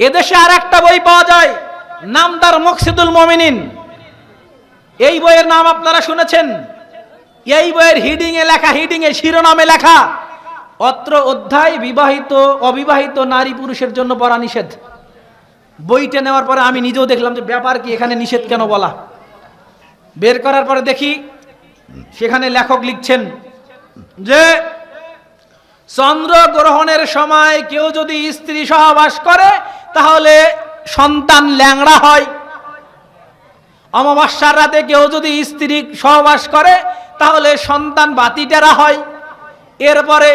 এদেশে আর একটা বই পাওয়া যায় নাম নামদার মকসিদুল মমিনিন। এই বইয়ের নাম আপনারা শুনেছেন? এই বইয়ের হিডিং এ লেখা হিডিং এ শিরোনামে লেখা, অত্র অধ্যায় বিবাহিত, অবিবাহিত নারী পুরুষের জন্য পড়া নিষেধ। বইটা নেওয়ার পরে আমি নিজেও দেখলাম যে ব্যাপার কি, এখানে নিষেধ কেন বলা? বের করার পরে দেখি, সেখানে লেখক লিখছেন যে চন্দ্র গ্রহণের সময় কেউ যদি স্ত্রী সহবাস করে তাহলে সন্তান ল্যাংড়া হয়। অমাবস্যার রাতে কেউ যদি স্ত্রী সহবাস করে, তাহলে সন্তান বাতিটেরা হয়। এরপরে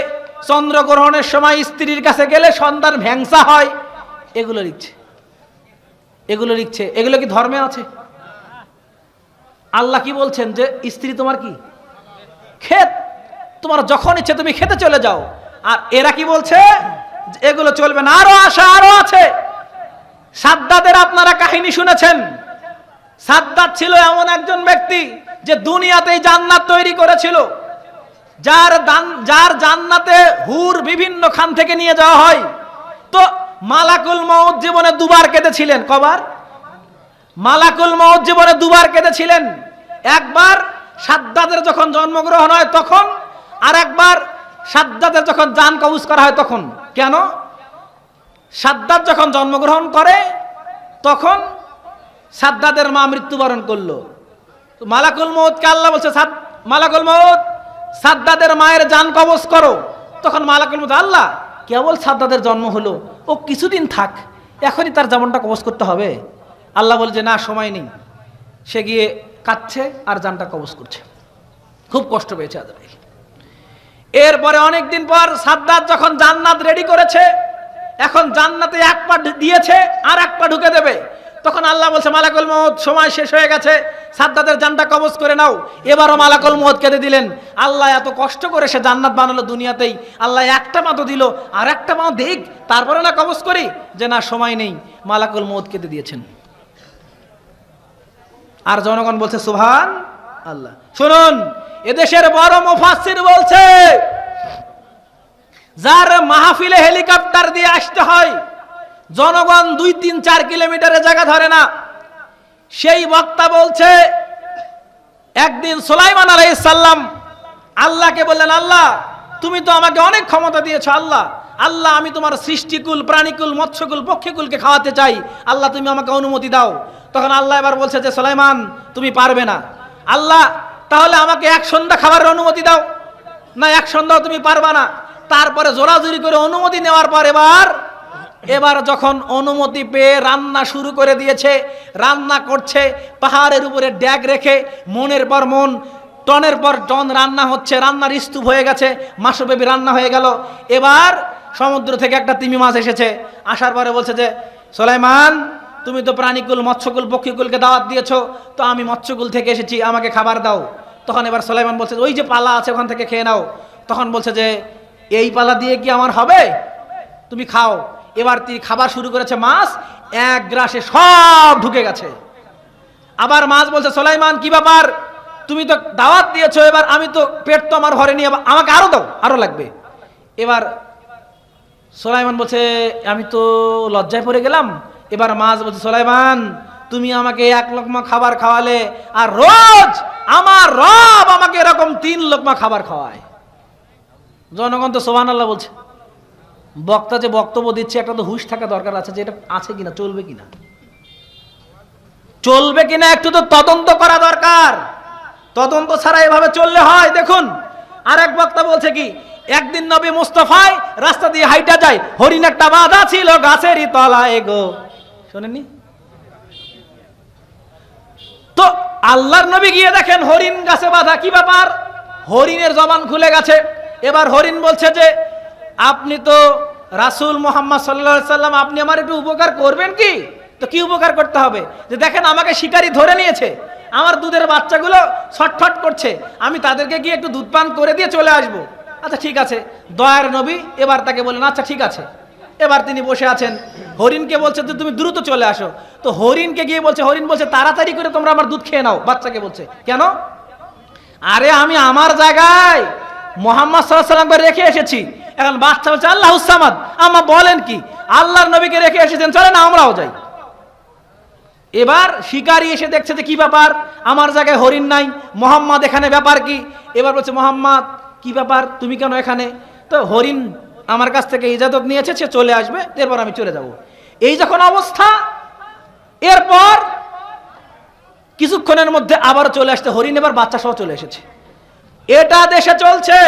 চন্দ্রগ্রহণের সময় স্ত্রীর কাছে গেলে সন্তান ভ্যাংসা হয়। এগুলো লিখছে। এগুলো লিখছে। এগুলো কি ধর্মে আছে? আল্লাহ কি বলছেন যে, স্ত্রী তোমার কি? ক্ষেত। তোমার যখন ইচ্ছে তুমি খেতে চলে যাও। আর এরা কি বলছে? এগুলো চলবে না। আরও আশা, আরও আছে। সাদ্দাদের আপনারা কাহিনী শুনেছেন? সাদ্দাত ছিল এমন একজন ব্যক্তি যে দুনিয়াতেই জান্নাত তৈরি করেছিল। যার দান, যার জান্নাতে হুর বিভিন্ন খান থেকে নিয়ে যাওয়া হয়। তো মালাকুল মউত জীবনে দুবার কেঁদেছিলেন। কবার? মালাকুল মউত জীবনে দুবার কেঁদেছিলেন। একবার সাদ্দাদের যখন জন্মগ্রহণ হয় তখন আর একবার সাদ্দাদের যখন জান কবুজ করা হয় তখন। কেন? সাদ্দাদ যখন জন্মগ্রহণ করে, তখন সাদ্দাদের মা মৃত্যুবরণ করল। তো মালাকুল মৌতকে আল্লাহ বলছে, সাদ- মালাকুল মৌত সাদ্দাদের মায়ের জান কবজ করো। তখন মালাকুল মৌত আল্লাহ, কেবল সাদ্দাদের জন্ম হলো, ও কিছুদিন থাক, এখনই তার জীবনটা কবজ করতে হবে। আল্লাহ বলে যে না, সময় নেই। সে গিয়ে কাঁদছে আর জানটা কবজ করছে। খুব কষ্ট পেয়েছে আজরাইল এরপরে অনেকদিন পর সাদ্দাত যখন জান্নাত রেডি করেছে এখন জান্নাতে এক পা দিয়েছে আর এক পা ঢুকে দেবে। তখন আল্লাহ বলছে, মালাকুল মহৎ সময় শেষ হয়ে গেছে। সাদ্দাতের জানটা কবজ করে নাও। এবারও মালাকুল মহৎ কেঁদে দিলেন। আল্লাহ এত কষ্ট করে সে জান্নাত বানালো দুনিয়াতেই। আল্লাহ একটা মা তো দিল, আর একটা মা দেখ তারপরে না কবজ করি? যে না, সময় নেই। মালাকুল মহৎ কেঁদে দিয়েছেন। আর জনগণ বলছে সুভান আল্লাহ। শুনুন, এদেশের বড় মুফাসসির বলছে যার মাহফিলে হেলিকপ্টার দিয়ে আসতে হয়, জনগণ দুই তিন চার কিলোমিটারের জায়গা ধরে না। সেই বক্তা বলছে, একদিন সুলাইমান আলাইসাল্লাম আল্লাহকে বললেন, আল্লাহ, তুমি তো আমাকে অনেক ক্ষমতা দিয়েছ, আল্লাহ। আল্লাহ, আমি তোমার সৃষ্টিকুল, প্রাণীকুল, মৎস্যকুল, পক্ষীকুলকে খাওয়াতে চাই। আল্লাহ, তুমি আমাকে অনুমতি দাও। তখন আল্লাহ এবার বলছে যে, সোলাইমান, তুমি পারবে না। আল্লাহ, তাহলে আমাকে এক সন্ধ্যা খাবারের অনুমতি দাও। না, এক সন্ধ্যা তুমি পারবা না। তারপরে জোরাজুরি করে অনুমতি নেওয়ার পর এবার এবার যখন অনুমতি পেয়ে রান্না শুরু করে দিয়েছে, রান্না করছে, পাহাড়ের উপরে ড্যাগ রেখে মনের পর মন, টনের পর টন রান্না হচ্ছে, রান্নার স্তূপ হয়ে গেছে মাসব্যাপী রান্না হয়ে গেল। এবার সমুদ্র থেকে একটা তিমি মাছ এসেছে, আসার পরে বলছে যে, সোলাইমান, তুমি তো প্রাণীকুল, মৎস্যকুল, পক্ষীকুলকে দাওয়াত দিয়েছ, তো আমি মৎস্যকুল থেকে এসেছি, আমাকে খাবার দাও। তখন এবার সোলাইমান বলছে, ওই যে পালা আছে, ওখান থেকে খেয়ে নাও। তখন বলছে যে এই পালা দিয়ে কি আমার হবে? তুমি খাও। এবার তিনি খাবার শুরু করেছে মাছ, এক গ্রাসে সব ঢুকে গেছে। আবার মাছ বলছে, সোলাইমান, কি ব্যাপার? তুমি তো দাওয়াত দিয়েছ, এবার আমি তো পেট তো আমার ভরে নিয়ে আমাকে আরও দাও, আরও লাগবে। এবার সোলাইমান বলছে, আমি তো লজ্জায় পড়ে গেলাম। এবার মাছ বলছে, সোলাইমান, তুমি আমাকে এক লোকমা খাবার খাওয়ালে, আর রোজ আমার রব আমাকে এরকম তিন লোকমা খাবার খাওয়ায়। জনগণ তো সোহান আল্লাহ বলছে। বক্তা যে বক্তব্য দিচ্ছে, একটা তো হুশ থাকা দরকার আছে যে এটা আছে কিনা, চলবে কিনা। চলবে কিনা একটু তো তদন্ত করা দরকার। তদন্ত ছাড়া এভাবে চললে হয়, দেখুন। আর এক বক্তা বলছে কি, একদিন নবী মুস্তফায় রাস্তা দিয়ে হাইটা যায়, হরিণ একটা বাধা ছিল গাছেরই তলায় গো। শোনেননি? তো আল্লাহর নবী গিয়ে দেখেন হরিণ গাছে বাধা, কি ব্যাপার? হরিণের জবান খুলে গেছে। এবার হরিণ বলছে যে, আপনি তো রাসূল মোহাম্মদ সাল্লা সাল্লাম, আপনি আমার একটু উপকার করবেন কি? তো কি উপকার করতে হবে? যে দেখেন আমাকে শিকারি ধরে নিয়েছে, আমার দুধের বাচ্চাগুলো ছটফট করছে, আমি তাদেরকে গিয়ে একটু দুধ পান করে দিয়ে চলে আসব। আচ্ছা ঠিক আছে, দয়ার নবী এবার তাকে বললেন আচ্ছা ঠিক আছে। এবার তিনি বসে আছেন, হরিণকে বলছে যে তুমি দ্রুত চলে আসো। তো হরিণকে গিয়ে বলছে, হরিণ বলছে, তাড়াতাড়ি করে তোমরা আমার দুধ খেয়ে নাও। বাচ্চাকে বলছে, কেন? আরে আমি আমার জায়গায় মোহাম্মদ সাল্লামকে রেখে এসেছি। এখন বাচ্চা বলছে আল্লাহ সামাদ। আমা বলেন কি, আল্লাহর নবীকে রেখে এসেছেন, চলেন আমরাও যাই। এবার শিকারি এসে দেখছে যে কি ব্যাপার? আমার জায়গায় হরিণ নাই। মোহাম্মদ এখানে ব্যাপার কি? এবার বলছে, মোহাম্মদ, কি ব্যাপার? তুমি কেন এখানে? তো হরিণ আমার কাছ থেকে ইজাজত নিয়েছে, সে চলে আসবে, এরপর আমি চলে যাব। এই যখন অবস্থা, এরপর কিছুক্ষণের মধ্যে আবার চলে আসতে হরিণ, এবার বাচ্চা সহ চলে এসেছে। এটা দেশে চলছে,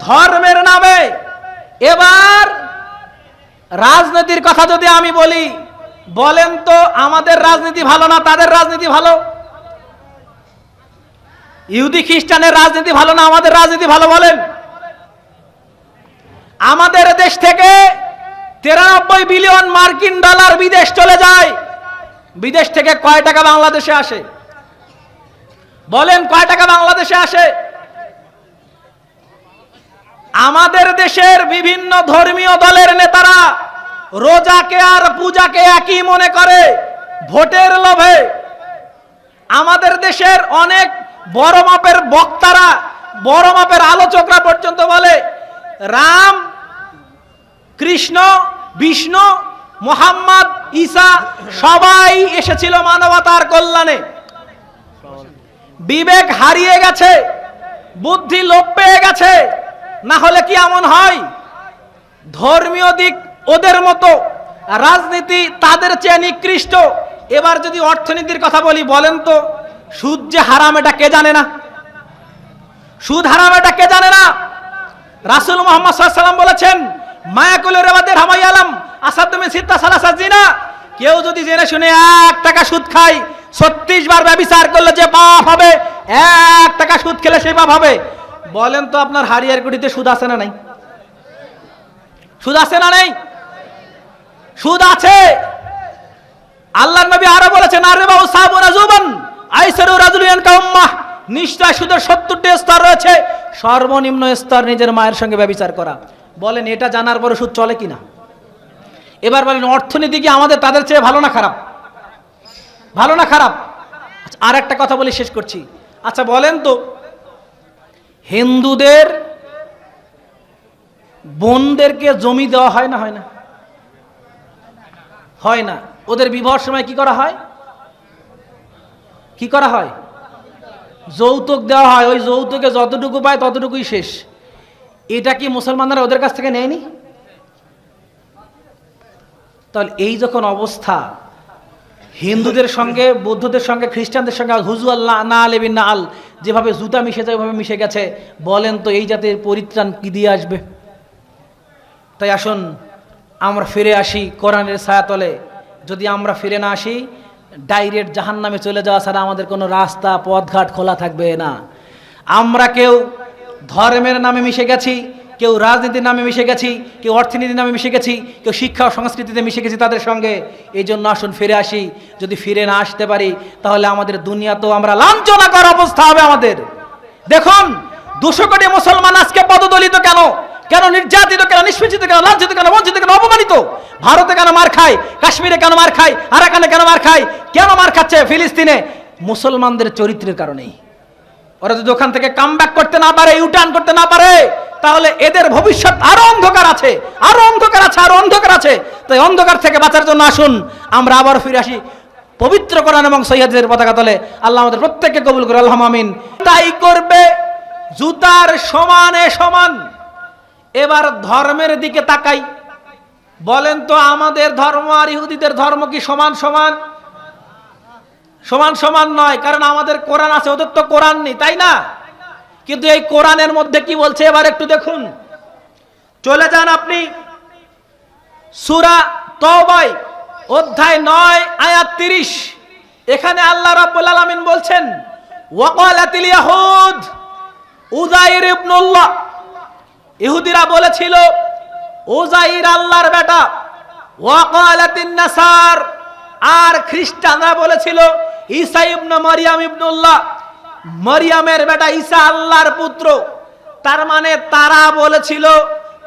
ধর্মের নামে। এবার রাজনীতির কথা যদি আমি বলি, বলেন তো আমাদের রাজনীতি ভালো না তাদের রাজনীতি ভালো? ইহুদি খ্রিস্টানের রাজনীতি ভালো না আমাদের রাজনীতি ভালো বলেন? আমাদের দেশ থেকে তিরানব্বই বিলিয়ন মার্কিন ডলার বিদেশ চলে যায়। বিদেশ থেকে কয় টাকা বাংলাদেশে আসে? বলেন কয় টাকা বাংলাদেশে আসে? আমাদের দেশের বিভিন্ন ধর্মীয় দলের নেতারা রোজাকে আর পূজাকে একই মনে করে ভোটের লোভে। আমাদের দেশের অনেক বড় মাপের বক্তারা, বড় মাপের আলোচকরা পর্যন্ত বলে, রাম, কৃষ্ণ, বিষ্ণু, মোহাম্মদ, ঈসা সবাই এসেছিল মানবতার কল্যাণে। বিবেক হারিয়ে গেছে, বুদ্ধি লোপ পেয়ে গেছে। না হলে কি এমন হয়? ধর্মীয় দিক ওদের মতো, রাজনীতি তাদের চেয়ে নিকৃষ্ট। এবার যদি অর্থনীতির কথা বলি, বলেন তো, সুদ যে হারাম, এটা কে জানে না? সুদ হারাম, এটা কে জানে না? রাসুল মোহাম্মদ সাল্লাম বলেছেন, মায়াকুলের এবাদের হামাই আলম, আসাদ তুমি সিদ্ধা সালাসা জিনা কেউ যদি জেনে শুনে এক টাকা সুদ খায়, ছত্রিশ বার ব্যবচার করলে যে পাপ হবে, এক টাকা সুদ খেলে সেই পাপ হবে। বলেন তো আপনার হারিয়ার গুড়িতে সুদ আছে না নাই? সুদ আছে না নেই? সুদ আছে। আল্লাহ নবী আরও বলেছেন আরে বাবু সাবুন আজুবান আইসারু রাজুলিয়ান কাউম্মাহ নিশ্চয় সুদের সত্তরটি স্তর রয়েছে। সর্বনিম্ন স্তর নিজের মায়ের সঙ্গে ব্যবচার করা। বলেন এটা জানার পরে সুদ চলে কিনা? এবার বলেন অর্থনীতি কি আমাদের তাদের চেয়ে ভালো না খারাপ? ভালো না খারাপ? আচ্ছা, আর একটা কথা বলে শেষ করছি। আচ্ছা বলেন তো হিন্দুদের বোনদেরকে জমি দেওয়া হয় না হয় না? হয় না। ওদের বিবাহর সময় কি করা হয়? কি করা হয়? যৌতুক দেওয়া হয়। ওই যৌতুকে যতটুকু পায় ততটুকুই শেষ। এটা কি মুসলমানরা ওদের কাছ থেকে নেয়নি? তাহলে এই যখন অবস্থা হিন্দুদের সঙ্গে, বৌদ্ধদের সঙ্গে, খ্রিস্টানদের সঙ্গে হুজু আল্লাহ না আলেবিন না আল, যেভাবে জুতা মিশে যায় ওইভাবে মিশে গেছে, বলেন তো এই জাতের পরিত্রাণ কি দিয়ে আসবে? তাই আসুন, আমরা ফিরে আসি কোরআনের ছায়াতলে। যদি আমরা ফিরে না আসি, ডাইরেক্ট জাহান নামে চলে যাওয়া ছাড়া আমাদের কোনো রাস্তা, পথঘাট খোলা থাকবে না। আমরা কেউ ধর্মের নামে মিশে গেছি কেউ রাজনীতির নামে মিশে গেছি, কেউ অর্থনীতির নামে মিশে গেছি, কেউ শিক্ষা ও সংস্কৃতিতে মিশে গেছি তাদের সঙ্গে। এই জন্য আসুন ফিরে আসি। যদি ফিরে না আসতে পারি, তাহলে আমাদের দুনিয়া তো আমরা লাঞ্ছনা করার অবস্থা হবে আমাদের। দেখুন, দুশো কোটি মুসলমান আজকে পদদলিত কেন? কেন নির্যাতিত কেন, নিষ্পেষিত কেন, লাঞ্ছিত কেন, বঞ্চিত কেন, অপমানিত? ভারতে কেন মার খায়? কাশ্মীরে কেন মার খায়? আরাকানে কেন মার খায়? কেন মার খাচ্ছে ফিলিস্তিনে? মুসলমানদের চরিত্রের কারণেই। ওরা যদি ওখান থেকে কাম করতে না পারে ইউটার্ন করতে না পারে তাহলে এদের ভবিষ্যৎ আরও অন্ধকার আছে, আরও অন্ধকার আছে, আরও অন্ধকার আছে। তাই অন্ধকার থেকে বাঁচার জন্য আসুন, আমরা আবার ফিরে আসি পবিত্র কোরআন এবং সৈয়াদের পতাকা তলে। আল্লাহ আমাদের প্রত্যেককে কবুল করে আল্লাহ আমিন। তাই করবে জুতার সমানে সমান। এবার ধর্মের দিকে তাকাই। বলেন তো আমাদের ধর্ম আর ইহুদিদের ধর্ম কি সমান সমান? সমান সমান নয়, কারণ আমাদের কোরআন আছে, ওদের তো কোরআন নেই, তাই না? কিন্তু এই কোরআনের মধ্যে কি বলছে? এবার একটু দেখুন। চলে যান আপনি। সুরা তবাই অধ্যায় নয়, আয়াত তিরিশ। এখানে আল্লাহ রাব্বুল আলামিন বলছেন ওয়াকালাতিল ইয়াহুদ উজাইর ইবনুল্লাহ। ইহুদিরা বলেছিল উজাইর আল্লাহর বেটা ওয়াকালাতিন নাসার আর খ্রিস্টানরা বলেছিল, ঈসা ইবনে মারিয়াম ইবনুল্লাহ। মারিয়ামের বেটা ঈসা আল্লাহর পুত্র। তার মানে তারা বলেছিল,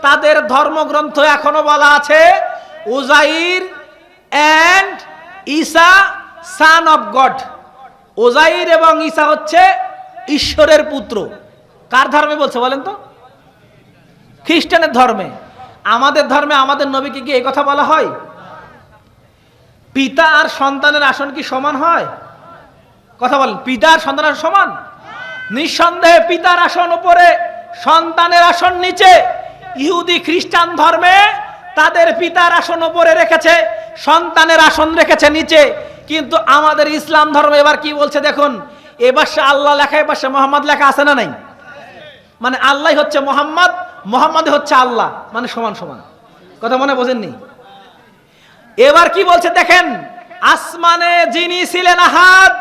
তাদের ধর্মগ্রন্থ এখনও বলা আছে, Uzair and Isa son of God Uzair এবং ঈসা হচ্ছে ঈশ্বরের পুত্র। কার ধর্মে বলছে বলেন তো? খ্রিস্টানের ধর্মে। আমাদের ধর্মে আমাদের নবীকে কি এই কথা বলা হয়? পিতা আর সন্তানের আসন কি সমান হয়? কথা বলেন, পিতার সন্তানের সমান? নিঃসন্দেহে পিতার আসন উপরে, সন্তানের আসন নিচে। ইহুদি খ্রিস্টান ধর্মে তাদের পিতার আসন উপরে রেখেছে, সন্তানের আসন রেখেছে নিচে। কিন্তু আমাদের ইসলাম ধর্ম এবার কি বলছে দেখুন এবার সে আল্লাহ লেখা এবার সে মোহাম্মদ লেখা আছে না নাই? মানে আল্লাহ হচ্ছে মোহাম্মদ মোহাম্মদ হচ্ছে আল্লাহ মানে সমান সমান। কথা মনে বোঝেননি? এবার কি বলছে দেখেন, আসমানে যিনি ছিলেন আহাদ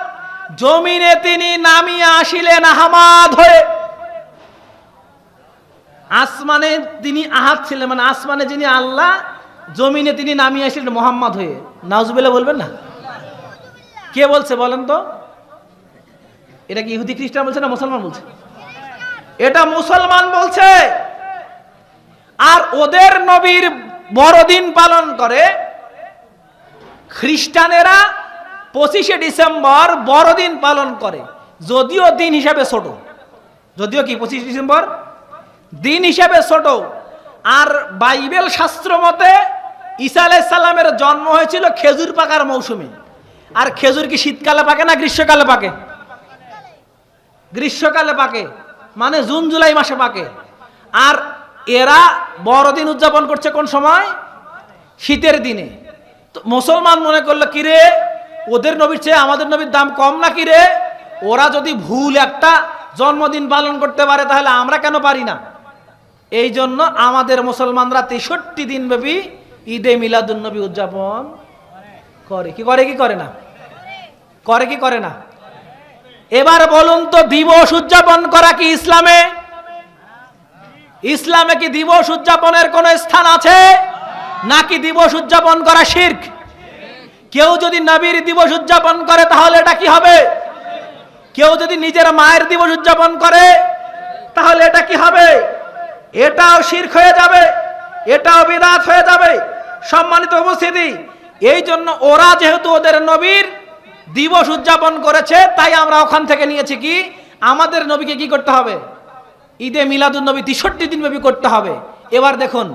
জমিনে তিনি নামিয়ে আসিলেন আহমাদ হয়ে। আসমানে তিনি আহাদ ছিলেন মানে আসমানে যিনি আল্লাহ, জমিনে তিনি নামিয়ে আসিলেন মোহাম্মদ হয়ে। নাউজুবিল্লাহ বলবেন না? কে বলছে বলেন তো? এটা কি ইহুদি খ্রিস্টান বলছে না মুসলমান বলছে? এটা মুসলমান বলছে। আর ওদের নবীর বড়দিন পালন করে খ্রিস্টানেরা পঁচিশে ডিসেম্বর বড়দিন পালন করে, যদিও দিন হিসাবে ছোট। যদিও কি পঁচিশে ডিসেম্বর? দিন হিসাবে ছোট। আর বাইবেল শাস্ত্র মতে ঈসা আলাইসাল্লামের জন্ম হয়েছিল খেজুর পাকার মৌসুমে। আর খেজুর কি শীতকালে পাকে না গ্রীষ্মকালে পাকে? গ্রীষ্মকালে পাকে মানে জুন, জুলাই মাসে পাকে। আর এরা বড়দিন উদযাপন করছে কোন সময়? শীতের দিনে। তো মুসলমান মনে করল, কিরে ওদের নবীর চেয়ে আমাদের নবীর দাম কম না কিরে ওরা যদি ভুল একটা জন্মদিন পালন করতে পারে, তাহলে আমরা কেন পারি না? এই জন্য আমাদের মুসলমানরা তেষট্টি দিন ব্যাপী ঈদে মিলাদুন নবী উদযাপন করে। কি করে কি করে না? করে, কি করে না? এবার বলুন তো, দিবস উদযাপন করা কি ইসলামে? ইসলামে কি দিবস উদযাপনের কোন স্থান আছে? নাকি দিবস উদযাপন করা শির্ক? কেউ যদি নবীর দিবস উদযাপন করে, তাহলে এটা কি হবে? কেউ যদি নিজের মায়ের দিবস উদযাপন করে, তাহলে এটা কি হবে? এটাও শির্ক হয়ে যাবে, এটাও বিদাত হয়ে যাবে। সম্মানিত উপস্থিতি এই জন্য ওরা যেহেতু ওদের নবীর দিবস উদযাপন করেছে, তাই আমরা ওখান থেকে নিয়েছি কি? আমাদের নবীকে কি করতে হবে? ঈদে মিলাদুন নবী তেষট্টি দিন ব্যাপী করতে হবে। এবার দেখুন,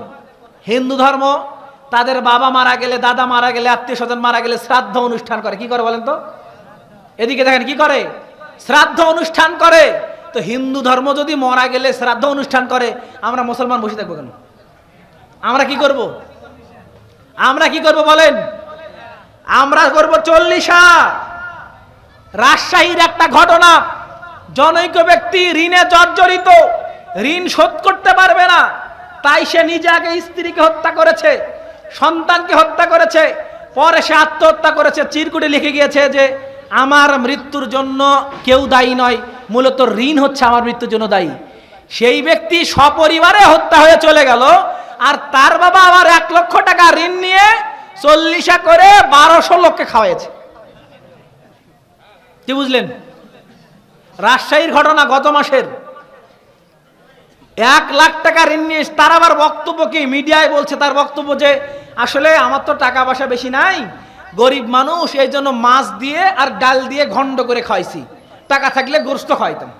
হিন্দু ধর্ম তাদের বাবা মারা গেলে, দাদা মারা গেলে, আত্মীয় স্বজন মারা গেলে শ্রাদ্ধ অনুষ্ঠান করে। কি করে বলেন তো? এদিকে দেখেন কি করে? শ্রাদ্ধ অনুষ্ঠান করে। তো হিন্দু ধর্ম যদি মরা গেলে শ্রাদ্ধ অনুষ্ঠান করে, আমরা মুসলমান বসে থাকব কেন? আমরা কি করব? আমরা কি করব বলেন? আমরা করব চল্লিশা। রাজশাহীর একটা ঘটনা, জনৈক ব্যক্তি ঋণে জর্জরিত, ঋণ শোধ করতে পারবে না, তাই সে নিজে আগে স্ত্রীকে হত্যা করেছে। সন্তানকে হত্যা করেছে, পরে সে আত্মহত্যা করেছে। চিরকুটে লিখে গিয়েছে যে, আমার মৃত্যুর জন্য কেউ দায়ী নয়। মূলত ঋণ হচ্ছে আমার মৃত্যুর জন্য দায়ী। সেই ব্যক্তি সপরিবারে হত্যা হয়ে চলে গেল, আর তার বাবা আবার এক লক্ষ টাকা ঋণ নিয়ে চল্লিশা করে বারোশো লোককে খাওয়াইছে। কি বুঝলেন? রাজশাহীর ঘটনা গত মাসের। এক লাখ টাকা ঋণ নিয়ে তার আবার বক্তব্য কি? মিডিয়ায় বলছে তার বক্তব্য যে আসলে আমার তো টাকা পয়সা বেশি নাই, গরিব মানুষ, এই জন্য মাছ দিয়ে আর ডাল দিয়ে ঘন্ড করে খাইছি। টাকা থাকলে গোস্ত খাইতাম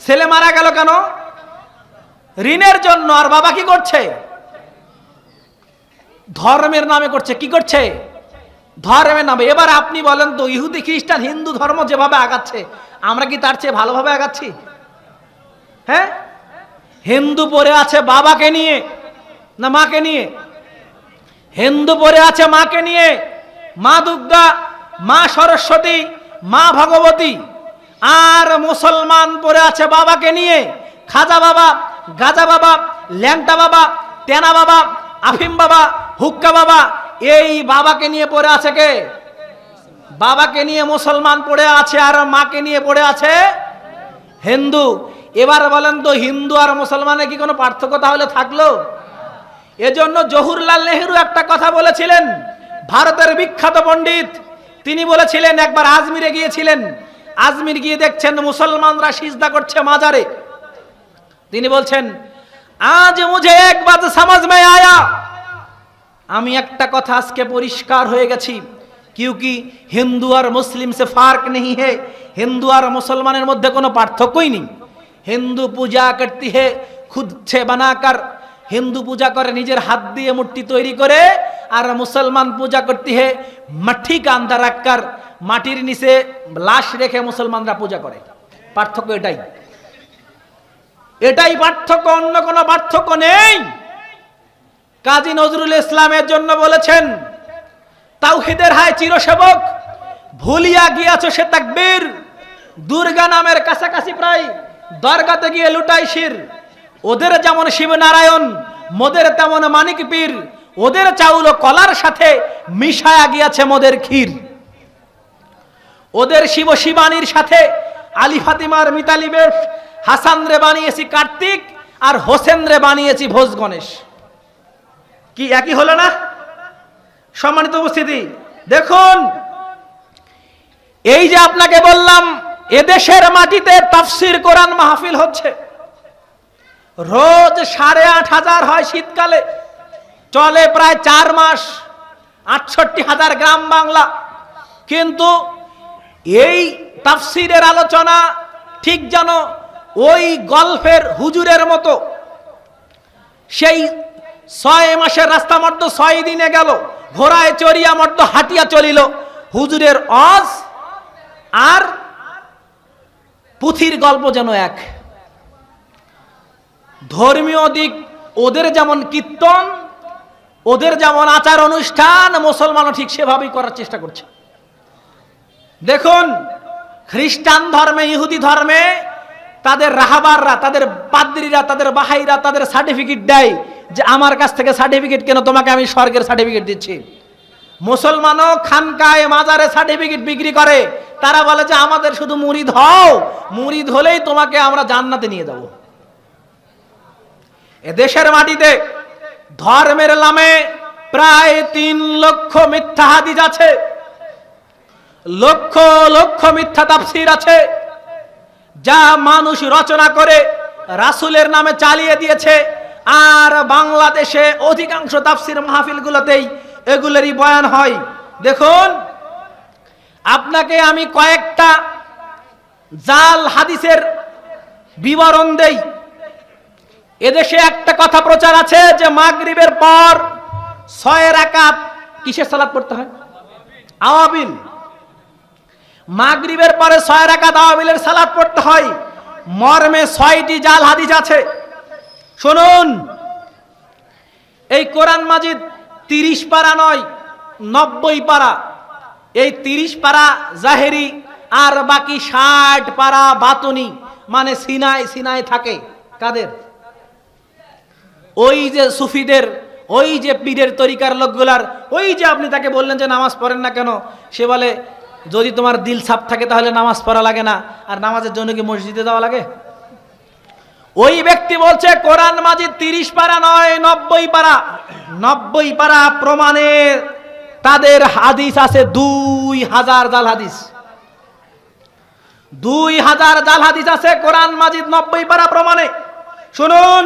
ছেলে মারা গেল কেন? ঋণের জন্য, আর বাবা কি করছে? ধর্মের নামে করছে, কি করছে? ধর্মের নামে। এবার আপনি বলেন তো, ইহুদি, খ্রিস্টান, হিন্দু ধর্ম যেভাবে আগাচ্ছে, আমরা কি তার চেয়ে ভালোভাবে আগাচ্ছি? হ্যাঁ? হিন্দু পরে আছে বাবাকে নিয়ে, না মাকে নিয়ে? হিন্দু পড়ে আছে মাকে নিয়ে। মা দুর্গা, মা সরস্বতী, মা ভগবতী। আর মুসলমান পড়ে আছে বাবাকে নিয়ে। খাজা বাবা, গাজা বাবা, ল্যাংটা বাবা টেনা বাবা, আফিম বাবা, হুক্কা বাবা, এই বাবাকে নিয়ে পড়ে আছে কে? বাবাকে নিয়ে মুসলমান পড়ে আছে আর মাকে নিয়ে পড়ে আছে হিন্দু। এবার বলেন তো হিন্দু আর মুসলমানের কি কোনো পার্থক্য তাহলে থাকল? এজন্য জহুরলাল নেহরু একটা কথা বলেছিলেন। ভারতের বিখ্যাত পণ্ডিত। তিনি বলেছিলেন, একবার আজমিরে গিয়েছিলেন। আজমির গিয়ে দেখছেন মুসলমানরা সিজদা করছে মাজারে। তিনি বলছেন, আজ মুঝে একবার সমাজ মে আয়া। আমি একটা কথা আজকে পরিষ্কার হয়ে গেছি। কিউকি হিন্দু আর মুসলিম সে ফার্ক নেই হে। হিন্দু আর মুসলমানের মধ্যে কোনো পার্থক্যই নেই। হিন্দু পূজা করতে হে, খুদ সে বানাকার। হিন্দু পূজা করে, নিজের হাত দিয়ে মূর্তি তৈরি করে, আর মুসলমান পূজা করতে হে মাঠি কান্দা রাক্কার, মাটির নিচে লাশ রেখে মুসলমানরা পূজা করে। পার্থক্য এটাই। এটাই পার্থক্য, অন্য কোনো পার্থক্য নেই। কাজী নজরুল ইসলামের জন্য বলেছেন, তাওহিদের হায় চিরসেবক, ভুলিয়া গিয়াছ সে তাকবীর। দুর্গা নামের কাছাকাছি প্রায় দরগাতে গিয়ে লুটাই শির। ওদের যেমন শিবনারায়ণ, মোদের তেমন মানিক পীর ওদের চাউল কলার সাথে মিশায়া গিয়াছে মোদের ক্ষীর। ওদের শিব শিবানীর সাথে আলী ফাতিমার মিতালি বেশ, হাসান রে বানিয়েছি কার্তিক আর হোসেন রে বানিয়েছি ভোজ গণেশ। কি একই হলো না? সম্মানিত উপস্থিতি, দেখুন, এই যে আপনাকে বললাম, এদেশের মাটিতে তাফসির কোরআন মাহফিল হচ্ছে। রোজ সাড়ে আট হাজার হয় শীতকালে। চলে প্রায় চার মাস, আটষট্টি হাজার গ্রাম বাংলা। কিন্তু এই তাফসিরের আলোচনা ঠিক যেন ওই গল্ফের হুজুরের মতো। সেই ছয় মাসের রাস্তা মর্দ ছয় দিনে গেল, ঘোড়ায় চড়িয়া মর্দ হাঁটিয়া চলিল। হুজুরের অজ আর পুথির গল্প যেন এক। ধর্মীয় দিক, ওদের যেমন কীর্তন, ওদের যেমন আচার অনুষ্ঠান, মুসলমানও ঠিক সেভাবেই করার চেষ্টা করছে। দেখুন, খ্রিস্টান ধর্মে, ইহুদি ধর্মে তাদের রাহাবাররা, তাদের পাদ্রীরা তাদের বাহাইরা, তাদের সার্টিফিকেট দেয় যে আমার কাছ থেকে সার্টিফিকেট কেন তোমাকে আমি স্বর্গের সার্টিফিকেট দিচ্ছি। মুসলমানও খানকায় মাজারে সার্টিফিকেট বিক্রি করে। তারা বলে যে আমাদের শুধু মুরিদ হও, মুরিদ হলেই তোমাকে আমরা জান্নাতে নিয়ে যাব। এ দেশের মাটিতে ধর্মের নামে প্রায় তিন লক্ষ মিথ্যা হাদিস আছে। লক্ষ লক্ষ মিথ্যা তাফসির আছে। যা মানুষ রচনা করে রাসুলের নামে চালিয়ে দিয়েছে। আর বাংলাদেশে অধিকাংশ তাফসির মাহফিলগুলোতেই এগুলোরই বয়ান হয়। দেখুন, আপনাকে আমি কয়েকটা জাল হাদিসের বিবরণ দেই। এদেশে একটা কথা প্রচার আছে যে মাগরিবের পর ছয় রাকাত কিসের সালাদ পড়তে হয়? আওয়াবিল। মাগরিবের পরে ছয় রাকাত আওয়াবিলের সালাদ পড়তে হয়। মর্মে ছয়টি জাল হাদিস আছে। শুনুন। এই কোরআন মাজিদ তিরিশ পারা নয়, নব্বই পারা। এই তিরিশ পারা জাহেরি আর বাকি ষাট পারা বাতনি মানে সিনাই সিনাই থাকে। কাদের? ওই যে সুফিদের, ওই যে পীরের তরিকার লোকগুলার, ওই যে আপনি তাকে বললেন যে নামাজ পড়েন না কেন? সে বলে, যদি তোমার দিল সাপ থাকে তাহলে নামাজ পড়া লাগে না। আর নামাজের জন্য কি মসজিদে যাওয়া লাগে? ওই ব্যক্তি বলছে, কোরআন মাজিদ তিরিশ পারা নয়, নব্বই পারা। নব্বই পারা প্রমাণে তাদের হাদিস আছে দুই হাজার জাল হাদিস। দুই হাজার জাল হাদিস আছে কোরআন মাজিদ নব্বই পারা প্রমাণে। শুনুন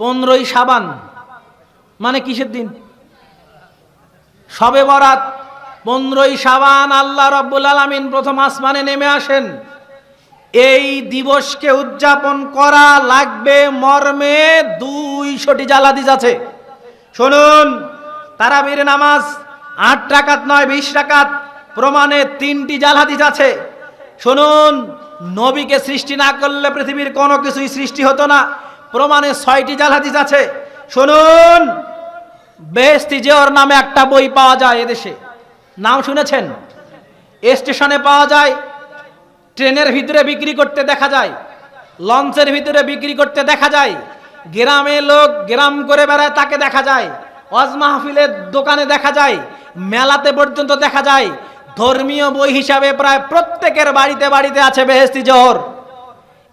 পনেরোই সাবান মানে কিসের দিন? সবে বরাত। পনেরোই সাবান আল্লাহ রব্বুল আলমিন প্রথম আসমানে নেমে আসেন। এই দিবসকে উদযাপন করা লাগবে মর্মে দুইশোটি জালাদিস আছে। শুনুন, তারাবির নামাজ আট টাকাত নয়, বিশ টাকাত প্রমাণে তিনটি জালহাদিস আছে। শুনুন, নবীকে সৃষ্টি না করলে পৃথিবীর কোনো কিছুই সৃষ্টি হতো না। প্রমাণে ছয়টি জালহাদিস আছে। শুনুন বেস্তি জেওর নামে একটা বই পাওয়া যায় এদেশে। নাম শুনেছেন? স্টেশনে পাওয়া যায়, ট্রেনের ভিতরে বিক্রি করতে দেখা যায়, লঞ্চের ভিতরে বিক্রি করতে দেখা যায়, গ্রামে লোক গ্রাম করে বেড়ায় তাকে দেখা যায়, ওয়াজ মাহফিলের দোকানে দেখা যায়, মেলাতে পর্যন্ত দেখা যায়। ধর্মীয় বই হিসাবে প্রায় প্রত্যেকের বাড়িতে বাড়িতে আছে বেহেস্তি জহর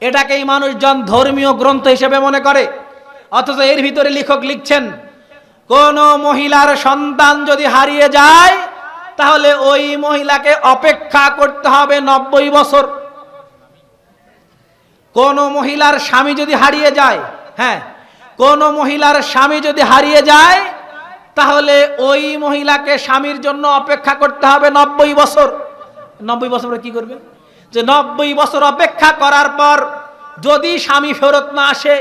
এটাকেই মানুষজন ধর্মীয় গ্রন্থ হিসেবে মনে করে। অথচ এর ভিতরে লেখক লিখছেন, কোন মহিলার সন্তান যদি হারিয়ে যায়, তাহলে ওই মহিলাকে অপেক্ষা করতে হবে নব্বই বছর। কোন মহিলার স্বামী যদি হারিয়ে যায় হ্যাঁ কোন মহিলার স্বামী যদি হারিয়ে যায়, তাহলে ওই মহিলাকে স্বামীর জন্য অপেক্ষা করতে হবে নব্বই বছর। নব্বই বছর কি করবে? যে নব্বই বছর অপেক্ষা করার পর যদি স্বামী ফেরত না আসে,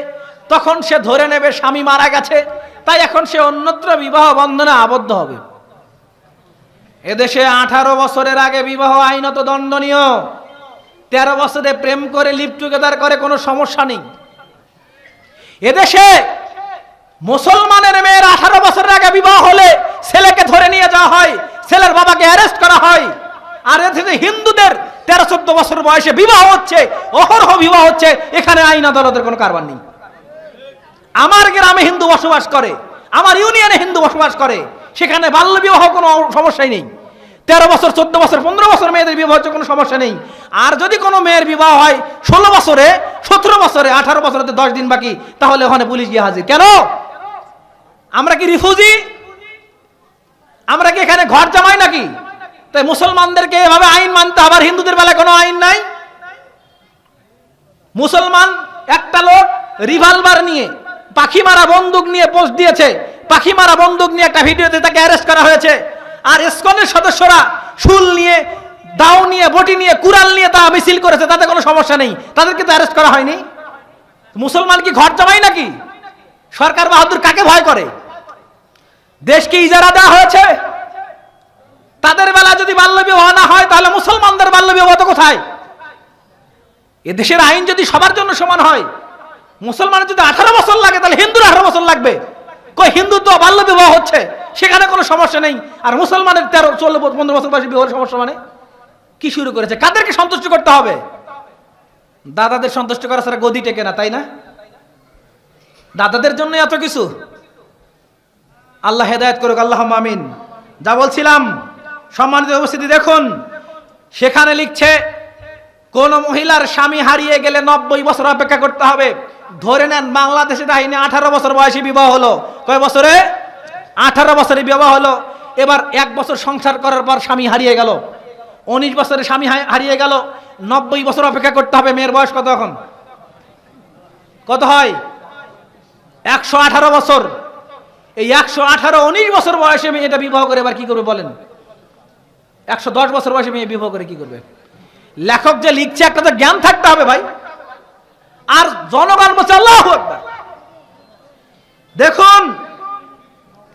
তখন সে ধরে নেবে স্বামী মারা গেছে, তাই এখন সে অন্যত্র বিবাহ বন্ধনে আবদ্ধ হবে। এদেশে আঠারো বছরের আগে বিবাহ আইনত দণ্ডনীয়। তেরো বছরে প্রেম করে লিভ টুগেদার করে কোনো সমস্যা নেই। এদেশে মুসলমানের মেয়ের আঠারো বছরের আগে বিবাহ হলে ছেলেকে ধরে নিয়ে যাওয়া হয়, ছেলের বাবাকে অ্যারেস্ট করা হয়। আর এদেশে হিন্দুদের তেরো চোদ্দ বছর বয়সে বিবাহ হচ্ছে, অহরহ বিবাহ হচ্ছে, এখানে আইন আদালতের কোনো কারবার নেই। আমার গ্রামে হিন্দু বসবাস করে, আমার ইউনিয়নে হিন্দু বসবাস করে, সেখানে বাল্য বিবাহ কোনো সমস্যাই নেই। তেরো বছর, চোদ্দ বছর, পনেরো বছর মেয়েদের বিবাহ হচ্ছে কোনো সমস্যা নেই। আর যদি কোনো মেয়ের বিবাহ হয় ষোলো বছরে, সতেরো বছরে, আঠারো বছরে দশ দিন বাকি, তাহলে ওখানে পুলিশ গিয়ে হাজির। কেন? আমরা কি রিফিউজি? আমরা কি এখানে ঘর জামাই নাকি? তাই মুসলমানদেরকে এভাবে আইন মানতে আবার হিন্দুদের বেলায় কোনো আইন নাই। মুসলমান একটা লোক রিভলভার নিয়ে, পাখি মারা বন্দুক নিয়ে পোস্ট দিয়েছে, পাখি মারা বন্দুক নিয়ে একটা ভিডিওতে তাকে অ্যারেস্ট করা হয়েছে। আর ইসকনের সদস্যরা শুল নিয়ে, দাও নিয়ে, বটি নিয়ে, কুড়াল নিয়ে তা মিছিল করেছে, তাতে কোনো সমস্যা নেই। তাদেরকে তো অ্যারেস্ট করা হয়নি। মুসলমান কি ঘর জমাই নাকি? সরকার বাহাদুর কাকে ভয় করে? দেশকে ইজারা দেওয়া হয়েছে? তাদের বেলা যদি বাল্য বিবাহ না হয়, তাহলে মুসলমানদের বাল্য বিবাহ তো কোথায়? এ দেশের আইন যদি সবার জন্য সমান হয়, মুসলমানের যদি আঠারো বছর লাগে, তাহলে হিন্দুর আঠারো বছর লাগবে। কই হিন্দু তো বাল্য বিবাহ হচ্ছে, সেখানে কোনো সমস্যা নেই। আর মুসলমানের তেরো, চোদ্দ, পনেরো বছর বয়সী বিবাহের সমস্যা মানে? কি শুরু করেছে? কাদেরকে সন্তুষ্ট করতে হবে? দাদাদের সন্তুষ্ট করা ছাড়া গদি টেকে না, তাই না? দাদাদের জন্য এত কিছু। আল্লাহ হেদায়ত করুক আল্লাহ আমিন। যা বলছিলাম সম্মানিত উপস্থিতি দেখুন, সেখানে লিখছে, কোন মহিলার স্বামী হারিয়ে গেলে নব্বই বছর অপেক্ষা করতে হবে। ধরে নেন, বাংলাদেশে কাহিনী আঠারো বছর বয়সে বিবাহ হলো। কয় বছরে? আঠারো বছরে বিবাহ হলো। এবার এক বছর সংসার করার পর স্বামী হারিয়ে গেল। উনিশ বছরে স্বামী হারিয়ে গেল। নব্বই বছর অপেক্ষা করতে হবে। মেয়ের বয়স কত এখন? কত হয়? একশো আঠারো বছর। এই একশো আঠারো, উনিশ বছর বয়সে মেয়েটা বিবাহ করে এবার কি করবে বলেন? একশো দশ বছর বয়সে মেয়ে বিবাহ করে কি করবে? লেখক যে লিখছে, একটা তো জ্ঞান থাকতে হবে ভাই। আর জনগণ বলছে, আল্লাহ দেখুন